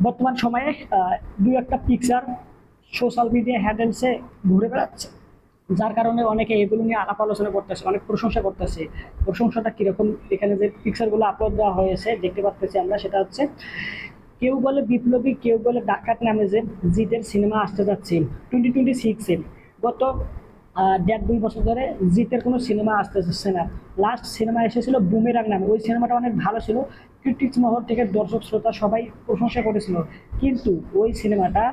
বর্তমান সময়ে দুই একটা পিকচার সোশ্যাল মিডিয়া হ্যান্ডেলসে ঘুরে বেড়াচ্ছে। যার কারণে অনেকে এগুলো নিয়ে আলাপ আলোচনা করতেছে, অনেক প্রশংসা করতেছে। প্রশংসাটা কীরকম? এখানে যে পিকচারগুলো আপলোড দেওয়া হয়েছে, দেখতে পাচ্ছি আমরা, সেটা হচ্ছে কেউ বলে বিপ্লবী, কেউ বলে ডাকাত নামে যে জিতের সিনেমা আসতে যাচ্ছে টোয়েন্টি টোয়েন্টি সিক্সে গত দেড় দুই বছর ধরে জিতের কোনো সিনেমা আসতে যাচ্ছে না। লাস্ট সিনেমা এসেছিল বুমেরাং নামে। ওই সিনেমাটা অনেক ভালো ছিল। ক্রিটিক্স মহল থেকে দর্শক, শ্রোতা সবাই প্রশংসা করেছিল। কিন্তু ওই সিনেমাটা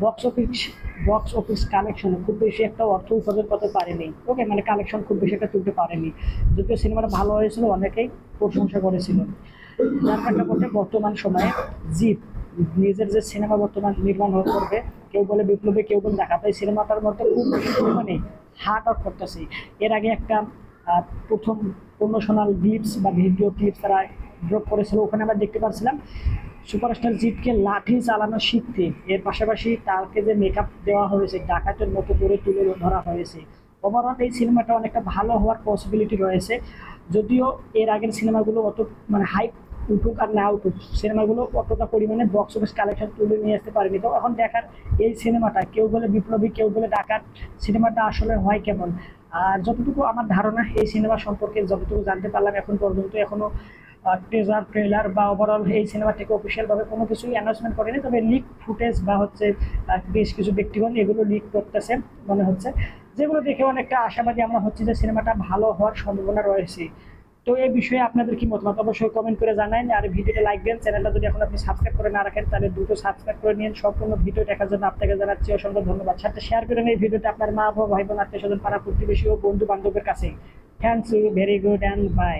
box office box office collection খুব বেশি একটা অর্থ উপার্জন করতে পারেনি। ওকে মানে কালেকশন খুব বেশি একটা তুলতে পারেনি। যদিও সিনেমাটা ভালো হয়েছিল, অনেকেই প্রশংসা করেছিল। যার প্রেক্ষাপটে বর্তমান সময়ে জিপ নিজের যে সিনেমা বর্তমান নির্মাণ করবে কেউ বলে বিপ্লবী, কেউ বলে দেখাতে এই সিনেমাটার মধ্যে খুব মানে হার্ট আউট করতেছে। এর আগে একটা প্রথম প্রমোশনাল ক্লিপস বা ভিডিও ক্লিপস তারা ড্রপ করেছিল, ওখানে আমরা দেখতে পাচ্ছিলাম সুপারস্টার জিতকে লাঠি চালানো শিখতে। এর পাশাপাশি তাকে যে মেকআপ দেওয়া হয়েছে ডাকাতের মতো করে তুলে ধরা হয়েছে। ওভারঅল এই সিনেমাটা অনেকটা ভালো হওয়ার পসিবিলিটি রয়েছে। যদিও এর আগের সিনেমাগুলো অত মানে হাইপ উঠুক আর না উঠুক, সিনেমাগুলো অতটা পরিমাণে বক্স অফিস কালেকশন তুলে নিয়ে আসতে পারেনি। তো এখন দেখার এই সিনেমাটা, কেউ বলে বিপ্লবী, কেউ বলে ডাকাত, সিনেমাটা আসলে হয় কেমন? আর যতটুকু আমার ধারণা, এই সিনেমা সম্পর্কে যতটুকু জানতে পারলাম এখন পর্যন্ত, এখনও ট্রেজার ট্রেলার বা ওভারঅল এই সিনেমা থেকে অফিসিয়ালভাবে কোনো কিছুই অ্যানাউন্সমেন্ট করেনি। তবে লিক ফুটেজ বা হচ্ছে বেশ কিছু ব্যক্তিগণ এগুলো লিক করতেছে, মনে হচ্ছে। যেগুলো দেখে অনেকটা আশাবাদী আমরা হচ্ছে যে সিনেমাটা ভালো হওয়ার সম্ভাবনা রয়েছে। তো এই বিষয়ে আপনাদের কি মতামত? অবশ্যই কমেন্ট করে জানান আর ভিডিওটা লাইক দেন। চ্যানেলটা যদি এখন আপনি সাবস্ক্রাইব করে না রাখেন, তাহলে দ্রুত সাবস্ক্রাইব করে নিন। সম্পূর্ণ ভিডিও দেখার জন্য আপনাকে জানাচ্ছি অসংখ্য ধন্যবাদ। সাথে শেয়ার করে এই ভিডিওটা আপনার মা বাবা ভাই বোন আত্মীয় স্বজন পাড়া প্রতিবেশী ও বন্ধু বান্ধবের কাছে। Thanks you very good and bye